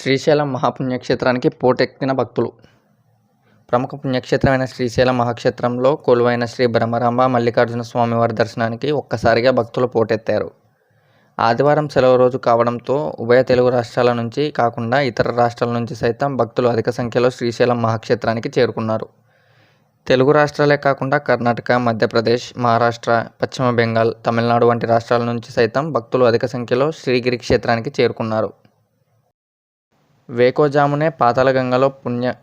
శ్రీశైలం మహాపుణ్యక్షేత్రానికి పోటెత్తిన భక్తులు. ప్రముఖ పుణ్యక్షేత్రమైన శ్రీశైలం మహాక్షేత్రంలో కొలువైన శ్రీ బ్రహ్మరాంబ మల్లికార్జున స్వామివారి దర్శనానికి ఒక్కసారిగా భక్తులు పోటెత్తారు. ఆదివారం సెలవు రోజు కావడంతో ఉభయ తెలుగు రాష్ట్రాల నుంచి కాకుండా ఇతర రాష్ట్రాల నుంచి సైతం భక్తులు అధిక సంఖ్యలో శ్రీశైలం మహాక్షేత్రానికి చేరుకున్నారు. తెలుగు రాష్ట్రాలే కాకుండా కర్ణాటక మధ్యప్రదేశ్ మహారాష్ట్ర పశ్చిమ బెంగాల్ తమిళనాడు వంటి రాష్ట్రాల నుంచి సైతం భక్తులు అధిక సంఖ్యలో శ్రీగిరి క్షేత్రానికి చేరుకున్నారు. వేకోజామునే పాతాళగంగలో పుణ్య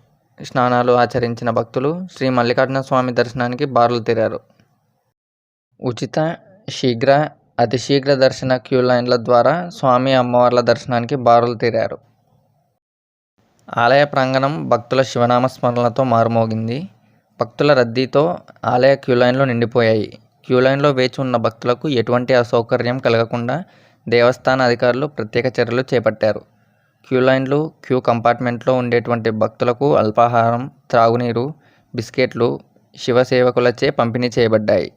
స్నానాలు ఆచరించిన భక్తులు శ్రీ మల్లికార్జున స్వామి దర్శనానికి బారులు తీరారు. ఉచిత శీఘ్ర అతి శీఘ్ర దర్శన క్యూ లైన్ల ద్వారా స్వామి అమ్మవార్ల దర్శనానికి బారులు తీరారు. ఆలయ ప్రాంగణం భక్తుల శివనామ స్మరణలతో మారుమోగింది. భక్తుల రద్దీతో ఆలయ క్యూ లైన్లు నిండిపోయాయి. క్యూ లైన్లో వేచి ఉన్న భక్తులకు ఎటువంటి అసౌకర్యం కలగకుండా దేవస్థాన అధికారులు ప్రత్యేక చర్యలు చేపట్టారు. క్యూ లైన్లు క్యూ కంపార్ట్మెంట్లో ఉండేటువంటి భక్తులకు అల్పాహారం త్రాగునీరు బిస్కెట్లు శివ సేవకులచే పంపిణీ చేయబడ్డాయి.